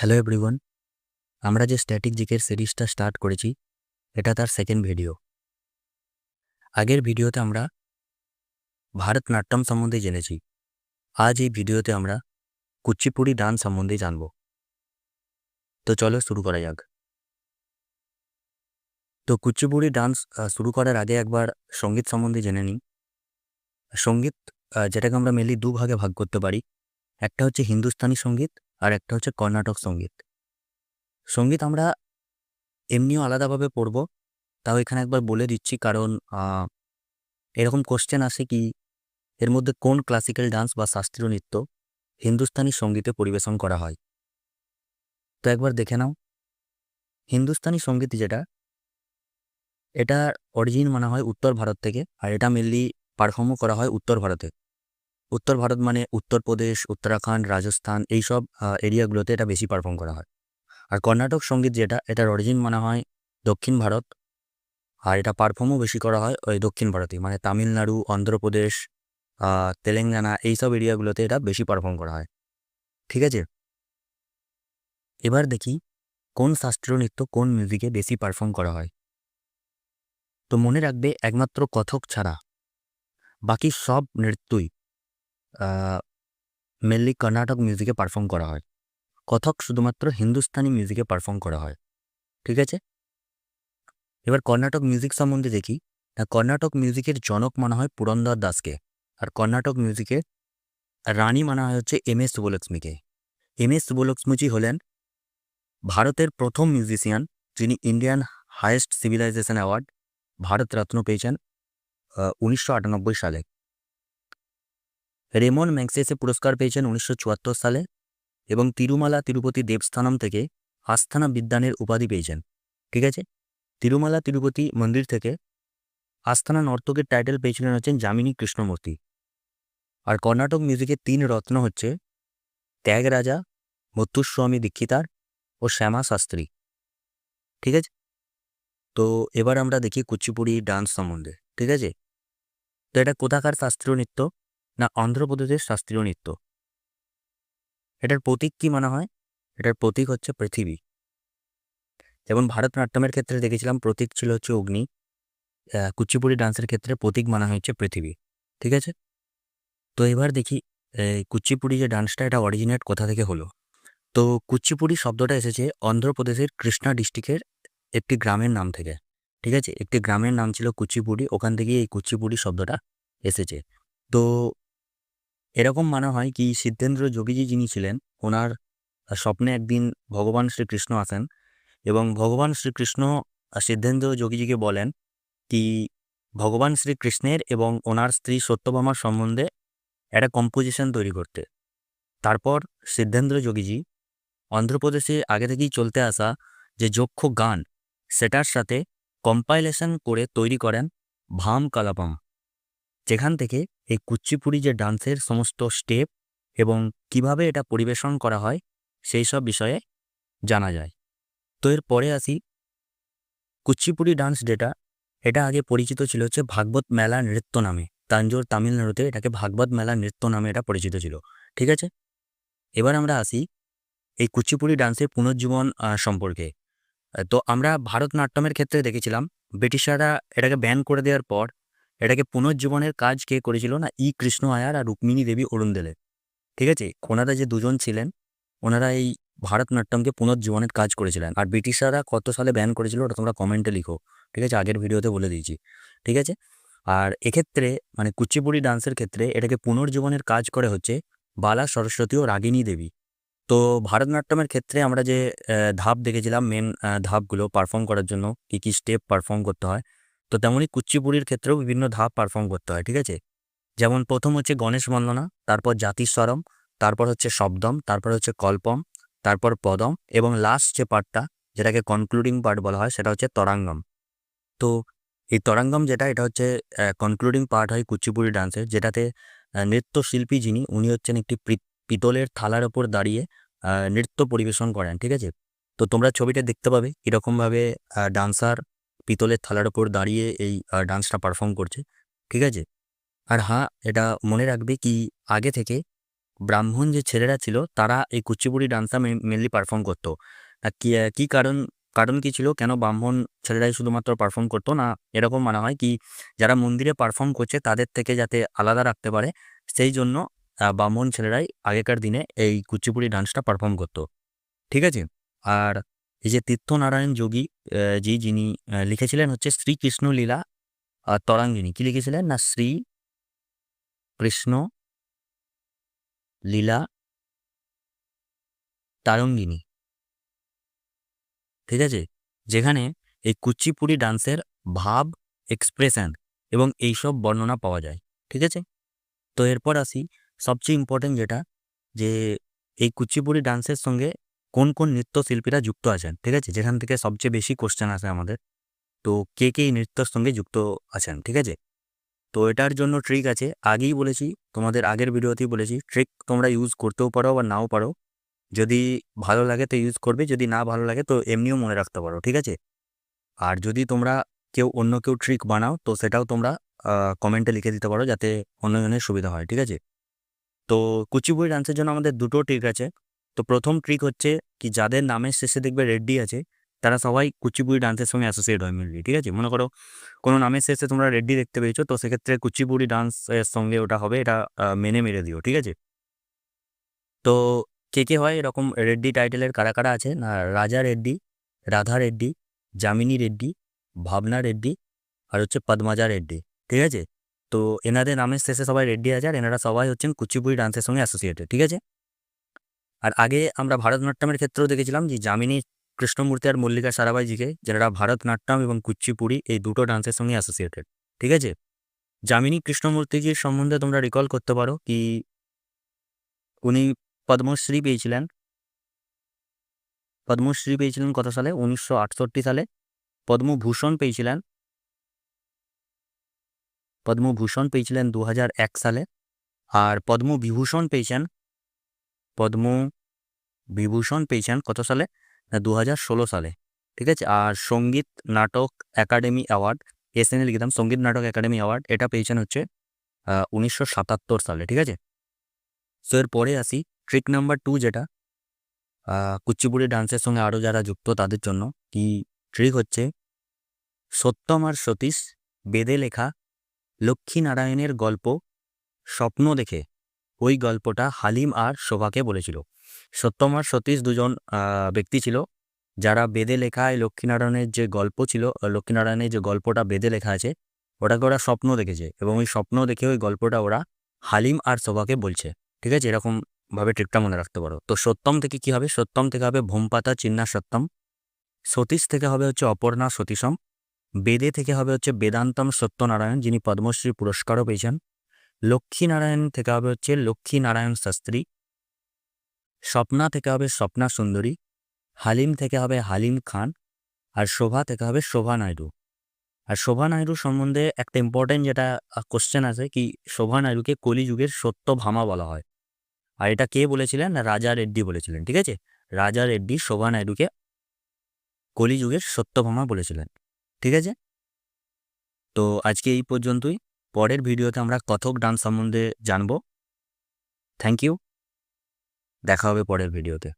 Hello everyone আমরা যে static জিকের সিরিজটা স্টার্ট করেছি, এটা তার সেকেন্ড ভিডিও আগের ভিডিওতে আমরা ভারতনাট্যম সম্বন্ধে জেনেছি। আজ এই ভিডিওতে আমরা কুচিপুড়ি ডান্স সম্বন্ধে জানব। তো চলো শুরু করা যাক। তো কুচিপুড়ি ডান্স শুরু করার আগে একবার সংগীত সম্বন্ধে জেনে নিই। সংগীত যেটাকে আমরা মেনলি দু ভাগে ভাগ করতে পারি। একটা হচ্ছে হিন্দুস্তানি সংগীত আর একটা হচ্ছে কর্ণাটক সংগীত। সংগীত আমরা এমনিও আলাদাভাবে পড়ব, তাও এখানে একবার বলে দিচ্ছি কারণ এরকম কোশ্চেন আসে কি, এর মধ্যে কোন ক্লাসিক্যাল ডান্স বা শাস্ত্রীয় নৃত্য হিন্দুস্তানি সঙ্গীতে পরিবেশন করা হয়? তো একবার দেখে নাও। হিন্দুস্তানি সংগীত যেটা, এটা অরিজিন মানা হয় উত্তর ভারত থেকে, আর এটা মেনলি পারফর্মও করা হয় উত্তর ভারতে। উত্তর ভারত মানে উত্তরপ্রদেশ উত্তরাখণ্ড, রাজস্থান, এইসব এরিয়াগুলোতে এটা বেশি পারফর্ম করা হয়। আর কর্ণাটক সংগীত যেটা, এটার অরিজিন মানা হয় দক্ষিণ ভারত। আর এটা পারফর্মও বেশি করা হয় ওই দক্ষিণ ভারতে মানে তামিলনাড়ু, অন্ধ্রপ্রদেশ তেলেঙ্গানা, এইসব এরিয়াগুলোতে এটা বেশি পারফর্ম করা হয়। ঠিক আছে? এবার দেখি কোন শাস্ত্রীয় নৃত্য কোন মিউজিকে বেশি পারফর্ম করা হয়। তো মনে রাখবে একমাত্র কথক ছাড়া বাকি সব নৃত্যই মেনলি কর্ণাটক মিউজিকে পারফর্ম করা হয়। কথক শুধুমাত্র হিন্দুস্তানি মিউজিকে পারফর্ম করা হয়। ঠিক আছে? এবার কর্ণাটক মিউজিক সম্বন্ধে দেখি। না কর্ণাটক মিউজিকের জনক মানা হয় পুরন্দর দাসকে। আর কর্ণাটক মিউজিকের রানী মানা হয় হচ্ছে এম এস সুবলক্ষ্মীকে এম এস সুবলক্ষ্মীজি হলেন ভারতের প্রথম মিউজিশিয়ান যিনি Indian highest civilisation award Bharat Ratna পেয়েছেন উনিশশো আটানব্বই সালে। রেমন ম্যাক্সেসে পুরস্কার পেয়েছেন উনিশশো চুয়াত্তর সালে এবং তিরুমালা তিরুপতি দেবস্থানম থেকে আস্থানা বিদ্যানের উপাধি পেয়েছেন। ঠিক আছে? তিরুমালা তিরুপতি মন্দির থেকে আস্থানা নর্তকের টাইটেল পেয়েছিলেন হচ্ছেন যামিনী কৃষ্ণমূর্তি। আর কর্ণাটক মিউজিকের তিন রত্ন হচ্ছে ত্যাগরাজা, মুত্তুস্বামী দীক্ষিতার ও শ্যামা শাস্ত্রী। ঠিক আছে? তো এবার আমরা দেখি কুচিপুড়ি ডান্স সম্বন্ধে। ঠিক আছে? তো এটা কোথাকার শাস্ত্রীয় নৃত্য? না অন্ধ্রপ্রদেশের শাস্ত্রীয় নৃত্য? এটার প্রতীক কি মানা হয়? এটার প্রতীক হচ্ছে পৃথিবী। যেমন ভারতনাট্যমের ক্ষেত্রে দেখেছিলাম, প্রতীক ছিল হচ্ছে অগ্নি। কুচিপুড়ি ডান্সের ক্ষেত্রে প্রতীক মানা হয়েছে পৃথিবী। ঠিক আছে? তো এবার দেখি কুচিপুড়ি যে ডান্সটা, এটা অরিজিনেট কোথা থেকে হলো? তো কুচিপুড়ি শব্দটা এসেছে অন্ধ্রপ্রদেশের কৃষ্ণা ডিস্ট্রিক্টের একটি গ্রামের নাম থেকে। ঠিক আছে? একটি গ্রামের নাম ছিল কুচিপুড়ি, ওখান থেকেই এই কুচিপুড়ি শব্দটা এসেছে। তো এরকম মানা হয় কি সিদ্ধেন্দ্র যোগীজি যিনি ছিলেন, ওনার স্বপ্নে একদিন ভগবান শ্রীকৃষ্ণ আসেন এবং ভগবান শ্রীকৃষ্ণ সিদ্ধেন্দ্র যোগীজিকে বলেন কি ভগবান শ্রীকৃষ্ণের এবং ওনার স্ত্রী সত্যভামার সম্বন্ধে একটা কম্পোজিশন তৈরি করতে। তারপর সিদ্ধেন্দ্র যোগীজি অন্ধ্রপ্রদেশে আগে থেকেই চলতে আসা যে যক্ষ গান সেটার সাথে কম্পাইলেশন করে তৈরি করেন ভাম কালাপাম। যেখান থেকে এই কুচিপুড়ি যে ডান্সের সমস্ত স্টেপ এবং কীভাবে এটা পরিবেশন করা হয়, সেই সব বিষয়ে জানা যায়। তো এর পরে আসি। কুচিপুড়ি ডান্স যেটা এটা আগে পরিচিত ছিল হচ্ছে ভাগবত মেলা নৃত্য নামে। তাঞ্জোর তামিলনাড়ুতে এটাকে ভাগবত মেলা নৃত্য নামে এটা পরিচিত ছিল। ঠিক আছে? এবার আমরা আসি এই কুচিপুড়ি ডান্সের পুনর্জীবন সম্পর্কে। তো আমরা ভারতনাট্যমের ক্ষেত্রে দেখেছিলাম, ব্রিটিশাররা এটাকে ব্যান করে দেওয়ার পর পুনর্জীবনের কাজ কে করেছিল না? ই কৃষ্ণ আয়ার আর রুক্মিণী দেবী অরুণদেলে ঠিক আছে? ওনারা যে দুজন ছিলেন, ওনারা এই ভারতনাট্যমকে পুনর্জীবনের কাজ করেছিলেন। আর ব্রিটিশাররা কত সালে ব্যান করেছিল ওটা তোমরা কমেন্টে লিখো। ঠিক আছে? আগের ভিডিওতে বলে দিয়েছি। ঠিক আছে? আর এক্ষেত্রে মানে কুচিপুড়ি ডান্সের ক্ষেত্রে এটাকে পুনর্জীবনের কাজ করে হচ্ছে বালা সরস্বতী ও রাগিনী দেবী। তো ভারতনাট্যমের ক্ষেত্রে আমরা যে ধাপ দেখেছিলাম মেন ধাপগুলো পারফর্ম করার জন্য, কী কী স্টেপ পারফর্ম করতে হয় তো তেমনই কুচিপুড়ির ক্ষেত্রেও বিভিন্ন ধাপ পারফর্ম করতে হয়, ঠিক আছে? যেমন প্রথম হচ্ছে গণেশ বন্দনা, তারপর জাতিস্বরম, তারপর হচ্ছে শব্দম, তারপর হচ্ছে কল্পম, তারপর পদম এবং লাস্ট যে পার্টটা যেটাকে কনক্লুডিং পার্ট বলা হয়, সেটা হচ্ছে তরাঙ্গম। তো এই তরাঙ্গম যেটা, এটা হচ্ছে কনক্লুডিং পার্ট হয় কুচিপুড়ি ডান্সের যেটাতে নৃত্যশিল্পী যিনি, উনি হচ্ছেন একটি পিতলের থালার ওপর দাঁড়িয়ে নৃত্য পরিবেশন করেন, ঠিক আছে? তো তোমরা ছবিটা দেখতে পাবে, কীরকমভাবে ডান্সার পিতলের থালার ওপর দাঁড়িয়ে এই ডান্সটা পারফর্ম করছে, ঠিক আছে? আর হ্যাঁ এটা মনে রাখবে কি, আগে থেকে ব্রাহ্মণ যে ছেলেরা ছিল, তারা এই কুচিপুড়ি ডান্সটা মেনলি পারফর্ম করতো। কী কারণ কারণ কী ছিল? কেন ব্রাহ্মণ ছেলেরাই শুধুমাত্র পারফর্ম করতো? না, এরকম মানা হয় কি, যারা মন্দিরে পারফর্ম করছে, তাদের থেকে যাতে আলাদা রাখতে পারে, সেই জন্য ব্রাহ্মণ ছেলেরাই আগেকার দিনে এই কুচিপুড়ি ডান্সটা পারফর্ম করতো, ঠিক আছে? আর এই যে তীর্থনারায়ণ যোগী জি, যিনি লিখেছিলেন হচ্ছে শ্রীকৃষ্ণ লীলা তরাঙ্গিনী কি লিখেছিলেন? না, শ্রী কৃষ্ণ লীলা তারঙ্গিনী। ঠিক আছে? যেখানে এই কুচিপুড়ি ডান্সের ভাব এক্সপ্রেশন এবং এইসব বর্ণনা পাওয়া যায়। ঠিক আছে? তো এরপর আসি, সবচেয়ে ইম্পর্টেন্ট যেটা, যে এই কুচিপুড়ি ডান্সের সঙ্গে কোন কোন নৃত্যশিল্পীরা যুক্ত আছেন, ঠিক আছে? যেখান থেকে সবচেয়ে বেশি কোশ্চেন আসে আমাদের। তো কে কে এই নৃত্যর সঙ্গে যুক্ত আছেন, ঠিক আছে? তো এটার জন্য ট্রিক আছে। আগেই বলেছি, তোমাদের আগের ভিডিওতেই বলেছি ট্রিক তোমরা ইউজ করতেও পারো বা নাও পারো। যদি ভালো লাগে তো ইউজ করবে, যদি না ভালো লাগে তো এমনিও মনে রাখতে পারো, ঠিক আছে? আর যদি তোমরা কেউ অন্য কেউ ট্রিক বানাও, তো সেটাও তোমরা কমেন্টে লিখে দিতে পারো যাতে অন্যজনের সুবিধা হয়, ঠিক আছে? তো কুচিপুড়ি ডান্সের জন্য আমাদের দুটো ট্রিক আছে। তো প্রথম ট্রিক হচ্ছে কি যাদের নামের শেষে দেখবে রেড্ডি আছে, তারা সবাই কুচিপুড়ি ডান্সের সঙ্গে অ্যাসোসিয়েট হয় মেনলি ঠিক আছে? মনে করো কোনো নামের শেষে তোমরা রেড্ডি দেখতে পেয়েছ, তো সেক্ষেত্রে কুচিপুড়ি ডান্সের সঙ্গে ওটা হবে, এটা মেনে মেরে দিও, ঠিক আছে? তো কে কে হয়? এরকম রেড্ডি টাইটেলের কারা কারা আছে? না, রাজা রেড্ডি রাধা রেড্ডি যামিনী রেড্ডি ভাবনা রেড্ডি আর হচ্ছে পদ্মাজা রেড্ডি ঠিক আছে? তো এনাদের নামের শেষে সবাই রেড্ডি আছে আর এনারা সবাই হচ্ছেন কুচিপুড়ি ডান্সের সঙ্গে অ্যাসোসিয়েটেড ঠিক আছে? আর আগে আমরা ভারতনাট্যমের ক্ষেত্রেও দেখেছিলাম যে যামিনী কৃষ্ণমূর্তি আর মল্লিকা সারাবাইজিকে যারা ভারতনাট্যম এবং কুচিপুড়ি এই দুটো ডান্সের সঙ্গে অ্যাসোসিয়েটেড ঠিক আছে? যামিনী কৃষ্ণমূর্তিজির সম্বন্ধে তোমরা রিকল করতে পারো কি উনি পদ্মশ্রী পেয়েছিলেন। পদ্মশ্রী পেয়েছিলেন কত সালে? উনিশশো আটষট্টি সালে। পদ্মভূষণ পেয়েছিলেন। পদ্মভূষণ পেয়েছিলেন দু সালে। আর পদ্মবিভূষণ পেয়েছেন পদ্ম বিভূষণ পেয়েছেন কত সালে? না দু সালে। ঠিক আছে? আর সংগীত নাটক একাডেমি অ্যাওয়ার্ড এসএনএ লিখতাম সংগীত নাটক একাডেমি অ্যাওয়ার্ড, এটা পেয়েছেন হচ্ছে উনিশশো সাতাত্তর সালে। ঠিক আছে? সো এর পরে আসি ট্রিক নাম্বার টু যেটা কুচিপুড়ি ডান্সের সঙ্গে আরও যারা যুক্ত তাদের জন্য, কি ট্রিক হচ্ছে, সত্যম আর সতীশ বেদে লেখা লক্ষ্মীনারায়ণের গল্প, স্বপ্ন দেখে। ওই গল্পটা হালিম আর শোভাকে বলেছিল। সত্যম আর সতীশ দুজন ব্যক্তি ছিল যারা বেদে লেখায় লক্ষ্মীনারায়ণের যে গল্প ছিল লক্ষ্মীনারায়ণের যে গল্পটা বেদে লেখা আছে, ওটাকে ওরা স্বপ্ন দেখেছে এবং ওই স্বপ্ন দেখে ওই গল্পটা ওরা হালিম আর শোভাকে বলছে। ঠিক আছে? এরকম ভাবে ট্রিকটা মনে রাখতে পারো। তো সত্যম থেকে কি হবে? সত্যম থেকে হবে ভোমপাতা চিন্না সত্যম। সতীশ থেকে হবে হচ্ছে অপর্ণা সতীশম। বেদে থেকে হবে হচ্ছে বেদান্তম সত্যনারায়ণ যিনি পদ্মশ্রী পুরস্কারও পেয়েছেন। লক্ষ্মীনারায়ণ থেকে হবে হচ্ছে লক্ষ্মীনারায়ণ শাস্ত্রী, স্বপ্না থেকে হবে স্বপ্না সুন্দরী, হালিম থেকে হবে হালিম খান, আর শোভা থেকে হবে শোভা নাইডু। আর শোভা নাইডু সম্বন্ধে একটা ইম্পর্টেন্ট যেটা কোশ্চেন আছে কি শোভা নাইডুকে কলিযুগের সত্য ভামা বলা হয়। আর এটা কে বলেছিলেন? রাজা রেড্ডি বলেছিলেন, ঠিক আছে? রাজা রেড্ডি শোভা নাইডুকে কলিযুগের সত্যভামা বলেছিলেন, ঠিক আছে? তো আজকে এই পর্যন্তই। পরের ভিডিওতে আমরা কথক ডান্স সম্বন্ধে জানব। থ্যাংক ইউ দেখা হবে পরের ভিডিওতে।